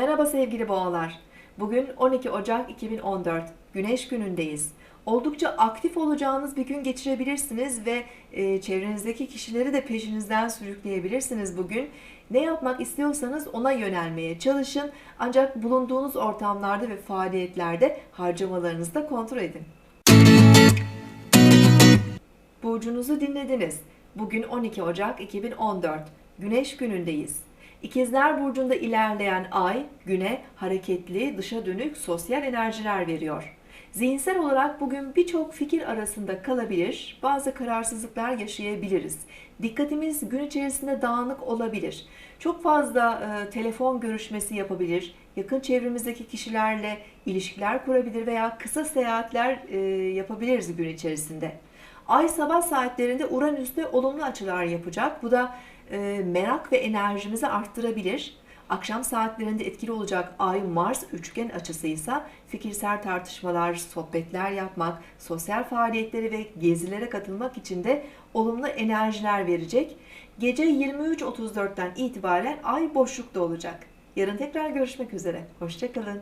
Merhaba sevgili boğalar. Bugün 12 Ocak 2014. Güneş günündeyiz. Oldukça aktif olacağınız bir gün geçirebilirsiniz ve e, çevrenizdeki kişileri de peşinizden sürükleyebilirsiniz bugün. Ne yapmak istiyorsanız ona yönelmeye çalışın. Ancak bulunduğunuz ortamlarda ve faaliyetlerde harcamalarınızı da kontrol edin. Burcunuzu dinlediniz. Bugün 12 Ocak 2014. Güneş günündeyiz. İkizler Burcu'nda ilerleyen ay, güne hareketli, dışa dönük sosyal enerjiler veriyor. Zihinsel olarak bugün birçok fikir arasında kalabilir, bazı kararsızlıklar yaşayabiliriz. Dikkatimiz gün içerisinde dağınık olabilir. Çok fazla e, telefon görüşmesi yapabilir, yakın çevremizdeki kişilerle ilişkiler kurabilir veya kısa seyahatler e, yapabiliriz gün içerisinde. Ay sabah saatlerinde Uranüs'te olumlu açılar yapacak. Bu da e, merak ve enerjimizi arttırabilir. Akşam saatlerinde etkili olacak Ay Mars üçgen açısıysa fikirsel tartışmalar, sohbetler yapmak, sosyal faaliyetlere ve gezilere katılmak için de olumlu enerjiler verecek. Gece 23.34'ten itibaren Ay boşlukta olacak. Yarın tekrar görüşmek üzere. Hoşçakalın.